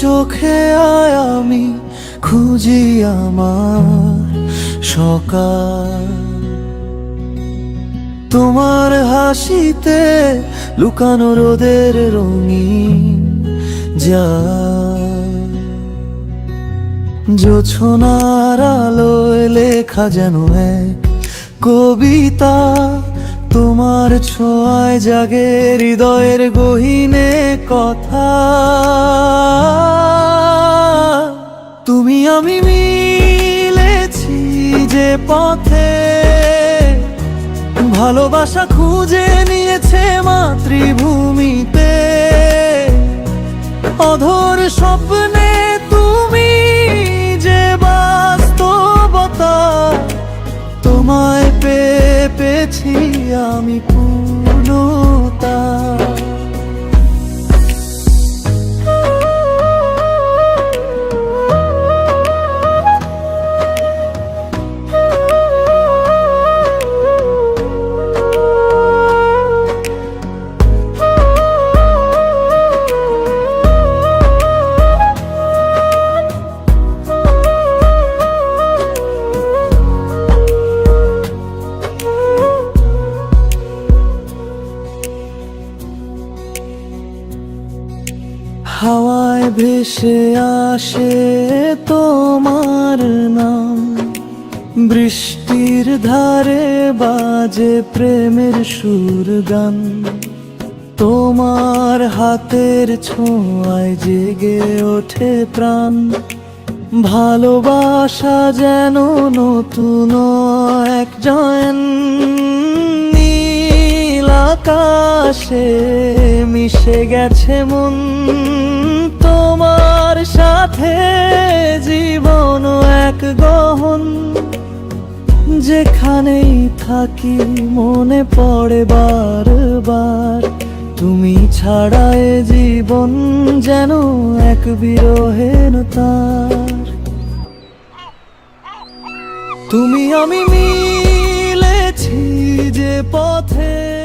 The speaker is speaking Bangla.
চোখে আয় আমি, খুঁজি আমার সকাল। তোমার হাসিতে লুকানো রোদের রঙিন যা জোছনার আলোয় লেখা যেন এক কবিতা। তোমার ছোঁয়ায় জাগে হৃদয়ের গহীনে কথা। তুমি আমি মিলেছি যে পথে। ভালোবাসা খুঁজে নিয়েছে মাতৃভূমিতে। অধর স্বপ্নে তুমি যে বাস্তবতা তোমায় পেয়ে পেয়েছি আমি পূর্ণতা। হাওয়ায় ভেসে আসে তোমার নাম। বৃষ্টির ধারে বাজে প্রেমের সুর গান। তোমার হাতের ছোঁয়ায় জেগে ওঠে প্রাণ। ভালোবাসা যেন নতুন এক আকাশে মিশে গেছে মন। তোমার সাথে জীবন এক গহন। যেখানেই থাকি মনে পড়ে বারবার। তুমি ছাড়া এ জীবন যেন এক বিরহের তার। তুমি আমি মিলেছি যে পথে